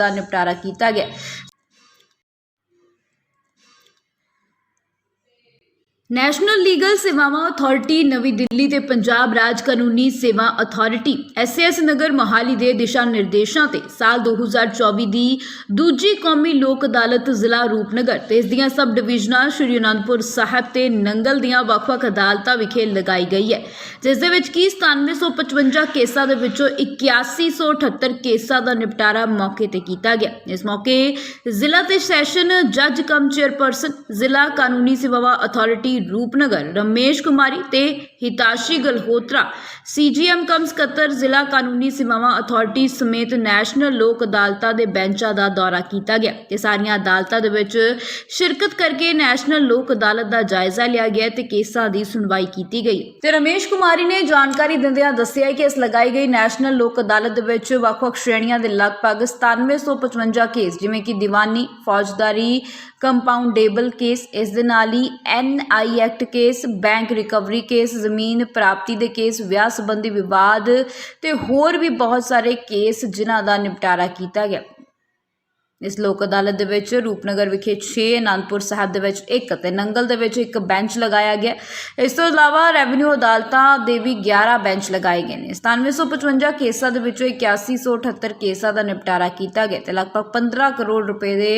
ਦਾ ਨਿਪਟਾਰਾ ਕੀਤਾ ਗਿਆ। ਨੈਸ਼ਨਲ ਲੀਗਲ ਸੇਵਾਵਾਂ ਅਥਾਰਟੀ ਨਵੀਂ ਦਿੱਲੀ ਤੇ ਪੰਜਾਬ ਰਾਜ ਕਾਨੂੰਨੀ ਸੇਵਾ ਅਥਾਰਟੀ ਐਸਐਸ ਨਗਰ ਮੋਹਾਲੀ ਦੇ ਦਿਸ਼ਾ ਨਿਰਦੇਸ਼ਾਂ ਤੇ ਸਾਲ 2024 ਦੀ ਦੂਜੀ ਕੌਮੀ ਲੋਕ ਅਦਾਲਤ ਜ਼ਿਲ੍ਹਾ ਰੂਪਨਗਰ ਤੇ ਇਸ ਦੀਆਂ ਸਬ ਡਿਵੀਜ਼ਨਾਂ ਸ਼੍ਰੀ ਅਨੰਦਪੁਰ ਸਾਹਿਬ ਤੇ ਨੰਗਲ ਦੀਆਂ ਵੱਖ-ਵੱਖ ਅਦਾਲਤਾਂ ਵਿਖੇ ਲਗਾਈ ਗਈ ਹੈ, ਜਿਸ ਦੇ ਵਿੱਚ ਕੀ 9755 ਕੇਸਾਂ ਦੇ ਵਿੱਚੋਂ 8178 ਕੇਸਾਂ ਦਾ ਨਿਪਟਾਰਾ ਮੌਕੇ ਤੇ ਕੀਤਾ ਗਿਆ। ਇਸ ਮੌਕੇ ਜ਼ਿਲ੍ਹਾ ਤੇ ਸੈਸ਼ਨ ਜੱਜ ਕਮ ਚੇਅਰਪਰਸਨ, ਜ਼ਿਲ੍ਹਾ ਕਾਨੂੰਨੀ ਸੇਵਾਵਾਂ ਅਥਾਰਟੀ ਰੂਪਨਗਰ, ਰਮੇਸ਼ ਕੁਮਾਰੀ ਤੇ ਹਿਤਾਸ਼ੀ ਗਲਹੋਤਰਾ। ਸੀਜੀਐਮ ਕਮ ਸਕੱਤਰ, ਜ਼ਿਲ੍ਹਾ ਕਾਨੂੰਨੀ ਸੇਵਾਵਾਂ ਅਥਾਰਟੀ ਸਮੇਤ ਨੈਸ਼ਨਲ ਲੋਕ ਅਦਾਲਤਾਂ ਦੇ ਬੈਂਚਾਂ ਦਾ ਦੌਰਾ ਕੀਤਾ ਗਿਆ ਤੇ ਸਾਰੀਆਂ ਅਦਾਲਤਾਂ ਦੇ ਵਿੱਚ ਸ਼ਿਰਕਤ ਕਰਕੇ ਨੈਸ਼ਨਲ ਲੋਕ ਅਦਾਲਤ ਦਾ ਜਾਇਜ਼ਾ ਲਿਆ ਗਿਆ ਤੇ ਕੇਸਾਂ ਦੀ ਸੁਣਵਾਈ ਕੀਤੀ ਗਈ। ਤੇ ਰਮੇਸ਼ ਕੁਮਾਰੀ ਨੇ ਜਾਣਕਾਰੀ ਦਿੰਦਿਆਂ ਦੱਸਿਆ ਕਿ ਇਸ ਲਗਾਈ ਗਈ ਨੈਸ਼ਨਲ ਲੋਕ ਅਦਾਲਤ ਦੇ ਵਿੱਚ ਵੱਖ-ਵੱਖ ਸ਼੍ਰੇਣੀਆਂ ਦੇ ਲਗਭਗ 9755 ਕੇਸ, ਜਿਵੇਂ ਕਿ ਦੀਵਾਨੀ, ਫੌਜਦਾਰੀ ਕੰਪਾਊਂਡੇਬਲ ਕੇਸ, ਇਸ ਦੇ ਨਾਲ ਹੀ N I act case, bank recovery case, ਜ਼ਮੀਨ ਪ੍ਰਾਪਤੀ ਦੇ ਕੇਸ, ਵਿਆਹ ਸੰਬੰਧੀ ਵਿਵਾਦ ਤੇ ਹੋਰ ਵੀ ਬਹੁਤ ਸਾਰੇ ਕੇਸ ਜਿਨ੍ਹਾਂ ਦਾ ਨਿਪਟਾਰਾ ਕੀਤਾ ਗਿਆ। ਇਸ ਲੋਕ ਅਦਾਲਤ ਦੇ ਵਿੱਚ ਰੂਪਨਗਰ ਵਿਖੇ 6 ਅਨੰਦਪੁਰ ਸਾਹਿਬ ਦੇ ਵਿੱਚ ਇੱਕ ਅਤੇ ਨੰਗਲ ਦੇ ਵਿੱਚ ਇੱਕ ਬੈਂਚ ਲਗਾਇਆ ਗਿਆ। ਇਸ ਤੋਂ ਇਲਾਵਾ ਰੈਵਨਿਊ ਅਦਾਲਤਾਂ ਦੇ ਵੀ 11 ਬੈਂਚ ਲਗਾਏ ਗਏ ਨੇ। 9755 ਕੇਸਾਂ ਦੇ ਵਿੱਚੋਂ 8178 ਕੇਸਾਂ ਦਾ ਨਿਪਟਾਰਾ ਕੀਤਾ ਗਿਆ ਤੇ ਲਗਭਗ 15 ਕਰੋੜ ਰੁਪਏ ਦੇ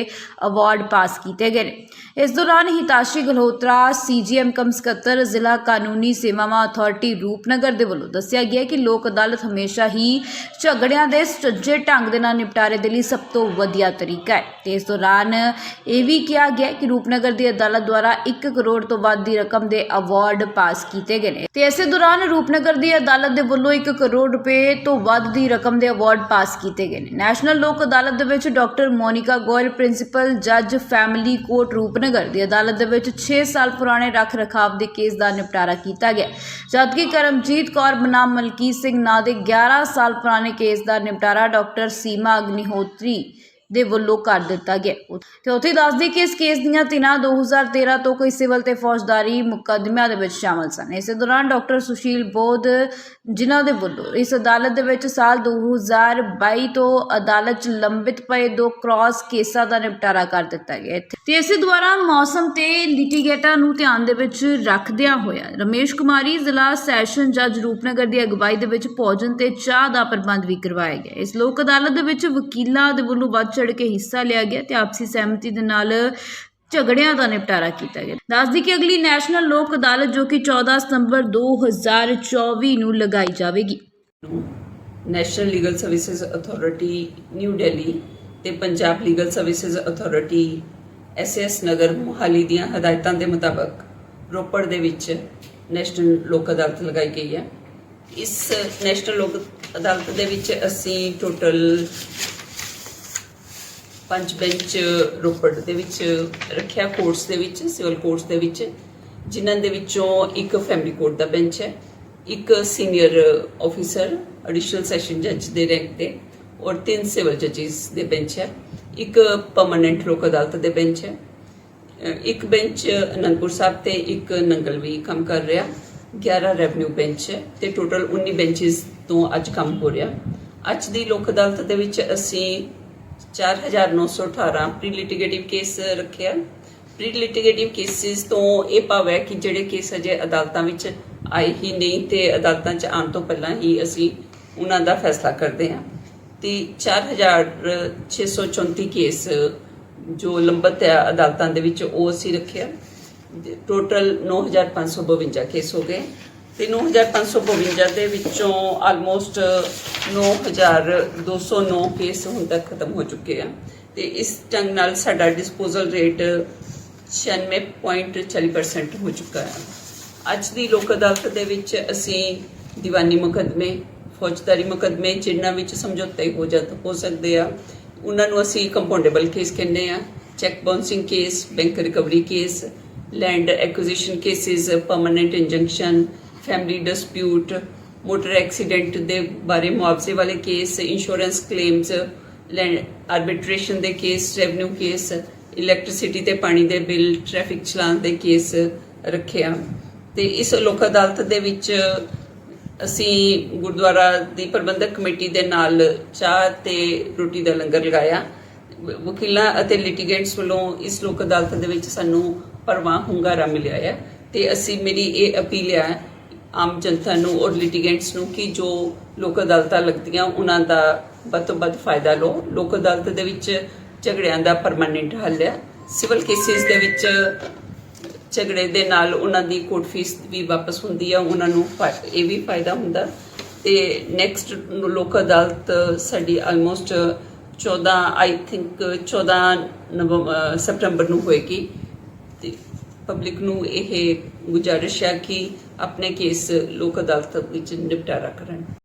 ਅਵਾਰਡ ਪਾਸ ਕੀਤੇ ਗਏ ਨੇ। ਇਸ ਦੌਰਾਨ ਹਿਤਾਸ਼ੀ ਗਲਹੋਤਰਾ ਸੀਜੀਐਮ ਕਮ ਸਕੱਤਰ ਜ਼ਿਲ੍ਹਾ ਕਾਨੂੰਨੀ ਸੇਵਾਵਾਂ ਅਥਾਰਟੀ ਰੂਪਨਗਰ ਦੇ ਵੱਲੋਂ ਦੱਸਿਆ ਗਿਆ ਕਿ ਲੋਕ ਅਦਾਲਤ ਹਮੇਸ਼ਾ ਹੀ ਝਗੜਿਆਂ ਦੇ ਸੁਚੱਜੇ ਢੰਗ ਦੇ ਨਾਲ ਨਿਪਟਾਰੇ ਦੇ ਲਈ ਸਭ ਤੋਂ ਵਧੀਆ ਤਰੀਕਾ ਹੈ ਤੇ ਇਸ ਦੌਰਾਨ ਇਹ ਵੀ ਕਿਹਾ ਗਿਆ ਕਿ ਰੂਪਨਗਰ ਦੀ ਅਦਾਲਤ ਦੁਆਰਾ 1 ਕਰੋੜ ਤੋਂ ਵੱਧ ਦੀ ਰਕਮ ਦੇ ਅਵਾਰਡ ਪਾਸ ਕੀਤੇ ਗਏ ਨੇ। ਤੇ ਇਸੇ ਦੌਰਾਨ ਰੂਪਨਗਰ ਦੀ ਅਦਾਲਤ ਦੇ ਵੱਲੋਂ 1 ਕਰੋੜ ਰੁਪਏ ਤੋਂ ਵੱਧ ਦੀ ਰਕਮ ਦੇ ਅਵਾਰਡ ਪਾਸ ਕੀਤੇ ਗਏ ਨੇ। ਨੈਸ਼ਨਲ ਲੋਕ ਅਦਾਲਤ ਦੇ ਵਿੱਚ ਡਾਕਟਰ ਮੋਨਿਕਾ ਗੋਇਲ, ਪ੍ਰਿੰਸੀਪਲ ਜੱਜ ਫੈਮਿਲੀ ਕੋਰਟ ਰੂਪਨਗਰ ਦੀ ਅਦਾਲਤ ਦੇ ਵਿੱਚ 6 ਸਾਲ ਪੁਰਾਣੇ ਰੱਖ ਰਖਾਵ ਦੇ ਕੇਸ ਦਾ ਨਿਪਟਾਰਾ ਕੀਤਾ ਗਿਆ ਜਦਕਿ ਕਰਮਜੀਤ ਕੌਰ ਬਨਾਮ ਮਲਕੀਤ ਸਿੰਘ ਨਾਂ ਦੇ 11 ਸਾਲ ਪੁਰਾਣੇ ਕੇਸ ਦਾ ਨਿਪਟਾਰਾ ਡਾਕਟਰ ਸੀਮਾ ਅਗਨੀਹੋਤਰੀ ਦੇ ਵੱਲੋਂ ਕਰ ਦਿੱਤਾ ਗਿਆ। ਤੇ ਉੱਥੇ ਦੱਸਦੀ ਕਿ ਇਸ ਕੇਸ ਦੀਆਂ ਤਿੰਨਾਂ 2013 ਤੋਂ ਕੋਈ ਸਿਵਲ ਤੇ ਫੌਜਦਾਰੀ ਮੁਕੱਦਮਿਆਂ ਦੇ ਵਿੱਚ ਸ਼ਾਮਲ ਸਨ। ਇਸੇ ਦੌਰਾਨ ਡਾਕਟਰ ਸੁਸ਼ੀਲ ਬੋਧ ਜਿਨ੍ਹਾਂ ਦੇ ਵੱਲੋਂ ਇਸ ਅਦਾਲਤ ਦੇ ਵਿੱਚ ਸਾਲ 2022 ਤੋਂ ਅਦਾਲਤ 'ਚ ਲੰਬਿਤ ਪਏ ਦੋ ਕ੍ਰਾਸ ਕੇਸਾਂ ਦਾ ਨਿਪਟਾਰਾ ਕਰ ਦਿੱਤਾ ਗਿਆ। ਇੱਥੇ ਤੇ ਇਸੇ ਦੁਆਰਾ ਮੌਸਮ ਤੇ ਲਿਟੀਗੇਟਾਂ ਨੂੰ ਧਿਆਨ ਦੇ ਵਿੱਚ ਰੱਖਦਿਆਂ ਹੋਇਆ ਰਮੇਸ਼ ਕੁਮਾਰੀ ਜ਼ਿਲ੍ਹਾ ਸੈਸ਼ਨ ਜੱਜ ਰੂਪਨਗਰ ਦੀ ਅਗਵਾਈ ਦੇ ਵਿੱਚ ਭੋਜਨ ਤੇ ਚਾਹ ਦਾ ਪ੍ਰਬੰਧ ਵੀ ਕਰਵਾਇਆ ਗਿਆ। ਇਸ ਲੋਕ ਅਦਾਲਤ ਦੇ ਵਿੱਚ ਵਕੀਲਾਂ ਦੇ ਵੱਲੋਂ ਵੱਧ ਚੜ ਕੇ ਹਿੱਸਾ ਲਿਆ ਗਿਆ ਤੇ ਆਪਸੀ ਸਹਿਮਤੀ ਦੇ ਨਾਲ ਝਗੜਿਆਂ ਦਾ ਨਿਪਟਾਰਾ ਕੀਤਾ ਗਿਆ। ਦੱਸਦੀ ਕਿ ਅਗਲੀ ਨੈਸ਼ਨਲ ਲੋਕ ਅਦਾਲਤ ਜੋ ਕਿ 14 ਸਤੰਬਰ 2024 ਨੂੰ ਲਗਾਈ ਜਾਵੇਗੀ। National legal services authority new Delhi ਤੇ Punjab legal services authority S S Nagar Mohali ਦੀਆਂ ਹਦਾਇਤਾਂ ਦੇ ਮੁਤਾਬਕ ਰੋਪੜ ਦੇ ਵਿੱਚ ਨੈਸ਼ਨਲ ਲੋਕ ਅਦਾਲਤ ਲਗਾਈ ਗਈ ਹੈ। ਇਸ ਨੈਸ਼ਨਲ ਲੋਕ ਅਦਾਲਤ ਦੇ ਵਿੱਚ ਅਸੀਂ ਟੋਟਲ ਪੰਜ ਬੈਂਚ ਰੋਪੜ ਦੇ ਵਿੱਚ ਰੱਖਿਆ, ਕੋਰਟਸ ਦੇ ਵਿੱਚ, ਸਿਵਲ ਕੋਰਟਸ ਦੇ ਵਿੱਚ, ਜਿਨ੍ਹਾਂ ਦੇ ਵਿੱਚੋਂ ਇੱਕ ਫੈਮਿਲੀ ਕੋਰਟ ਦਾ ਬੈਂਚ ਹੈ, ਇੱਕ ਸੀਨੀਅਰ ਆਫੀਸਰ ਐਡੀਸ਼ਨਲ ਸੈਸ਼ਨ ਜੱਜ ਦੇ ਰੈਂਕ ਤੇ ਔਰ ਤਿੰਨ ਸਿਵਲ ਜੱਜਿਸ ਦੇ ਬੈਂਚ ਹੈ। ਇੱਕ ਪਰਮਨੈਂਟ ਲੋਕ ਅਦਾਲਤ ਦੇ ਬੈਂਚ ਹੈ। ਇੱਕ ਬੈਂਚ ਅਨੰਦਪੁਰ ਸਾਹਿਬ ਤੇ ਇੱਕ ਨੰਗਲਵੀ ਕੰਮ ਕਰ ਰਿਹਾ। 11 ਰੈਵਨਿਊ ਬੈਂਚ ਹੈ ਤੇ ਟੋਟਲ 19 ਬੈਂਚਸ ਤੋਂ ਅੱਜ ਕੰਮ ਹੋ ਰਿਹਾ। ਅੱਜ ਦੀ ਲੋਕ ਅਦਾਲਤ ਦੇ ਵਿੱਚ ਅਸੀਂ 4918 ਪ੍ਰੀ ਲਿਟੀਗੇਟਿਵ ਕੇਸ ਰੱਖਿਆ ਪ੍ਰੀ ਲਿਟੀਗੇਟਿਵ ਕੇਸਿਸ ਤੋਂ ਇਹ ਭਾਵ ਹੈ ਕਿ ਜਿਹੜੇ ਕੇਸ ਅਜੇ ਅਦਾਲਤਾਂ ਵਿੱਚ ਆਏ ਹੀ ਨਹੀਂ ਤੇ ਅਦਾਲਤਾਂ 'ਚ ਆਉਣ ਤੋਂ ਪਹਿਲਾਂ ਹੀ ਅਸੀਂ ਉਹਨਾਂ ਦਾ ਫੈਸਲਾ ਕਰਦੇ ਹਾਂ। ਤੇ 4634 ਕੇਸ ਜੋ ਲੰਬਤ ਹੈ ਅਦਾਲਤਾਂ ਦੇ ਵਿੱਚ, ਉਹ ਅਸੀਂ ਰੱਖਿਆ। ਟੋਟਲ 9552 ਕੇਸ ਹੋ ਗਏ। ਤੇ 9552 ਦੇ ਵਿੱਚੋਂ ਆਲਮੋਸਟ 9209 ਕੇਸ ਹੁਣ ਤੱਕ ਖਤਮ ਹੋ ਚੁੱਕੇ ਆ। ਤੇ ਇਸ ਢੰਗ ਨਾਲ ਸਾਡਾ ਡਿਸਪੋਜ਼ਲ ਰੇਟ 96.40% ਹੋ ਚੁੱਕਾ ਹੈ। ਅੱਜ ਦੀ ਲੋਕ ਅਦਾਲਤ ਦੇ ਵਿੱਚ ਅਸੀਂ ਦੀਵਾਨੀ ਮੁਕੱਦਮੇ ਫੌਜਦਾਰੀ ਮੁਕੱਦਮੇ ਜਿਨ੍ਹਾਂ ਵਿੱਚ ਸਮਝੌਤੇ ਹੋ ਜਾ ਹੋ ਸਕਦੇ ਆ, ਉਹਨਾਂ ਨੂੰ ਅਸੀਂ ਕੰਪਾਊਂਡੇਬਲ ਕੇਸ ਕਹਿੰਦੇ ਆ cheque bouncing case bank recovery case land acquisition cases permanent injunction family dispute motor accident ਦੇ ਬਾਰੇ ਮੁਆਵਜ਼ੇ ਵਾਲੇ case insurance claims land arbitration ਦੇ ਕੇਸ ਰੈਵਨਿਊ ਕੇਸ ਇਲੈਕਟ੍ਰਿਸਿਟੀ ਤੇ ਪਾਣੀ ਦੇ ਬਿੱਲ ਟ੍ਰੈਫਿਕ ਚਲਾਨ ਦੇ ਕੇਸ ਰੱਖਿਆ ਤੇ ਇਸ ਲੋਕ ਅਦਾਲਤ ਦੇ ਵਿੱਚ ਅਸੀਂ ਗੁਰਦੁਆਰਾ ਦੀ ਪ੍ਰਬੰਧਕ ਕਮੇਟੀ ਦੇ ਨਾਲ ਚਾਹ ਤੇ ਰੋਟੀ ਦਾ ਲੰਗਰ ਲਗਾਇਆ। ਵਕੀਲਾਂ ਅਤੇ ਲਿਟੀਗੈਂਟਸ ਵੱਲੋਂ ਇਸ ਲੋਕ ਅਦਾਲਤ ਦੇ ਵਿੱਚ ਸਾਨੂੰ ਪਰਵਾਹ ਹੁੰਗਾਰਾ ਮਿਲਿਆ ਹੈ ਤੇ ਅਸੀਂ ਮੇਰੀ ਇਹ ਅਪੀਲ ਹੈ ਆਮ ਜਨਤਾ ਨੂੰ ਔਰ ਲਿਟੀਗੈਂਟਸ ਨੂੰ ਕਿ ਜੋ ਲੋਕ ਅਦਾਲਤਾਂ ਲੱਗਦੀਆਂ ਉਹਨਾਂ ਦਾ ਵੱਧ ਤੋਂ ਵੱਧ ਫਾਇਦਾ ਲਓ। ਲੋਕ ਅਦਾਲਤ ਦੇ ਵਿੱਚ ਝਗੜਿਆਂ ਦਾ ਪਰਮਾਨੈਂਟ ਹੱਲ ਹੈ। ਸਿਵਲ ਕੇਸਿਸ ਦੇ ਵਿੱਚ ਝਗੜੇ ਦੇ ਨਾਲ ਉਹਨਾਂ ਦੀ ਕੋਰਟ ਫੀਸ ਵੀ ਵਾਪਸ ਹੁੰਦੀ ਆ, ਉਹਨਾਂ ਨੂੰ ਫਾ- ਇਹ ਵੀ ਫਾਇਦਾ ਹੁੰਦਾ। ਤੇ ਨੈਕਸਟ ਲੋਕ ਅਦਾਲਤ ਸਾਡੀ almost 14 I think 14 November September ਨੂੰ ਹੋਏਗੀ। ਤੇ ਪਬਲਿਕ ਨੂੰ ਇਹ ਗੁਜ਼ਾਰਿਸ਼ ਹੈ ਕਿ ਆਪਣੇ ਕੇਸ ਲੋਕ ਅਦਾਲਤ ਵਿੱਚ ਨਿਪਟਾਰਾ ਕਰਨ।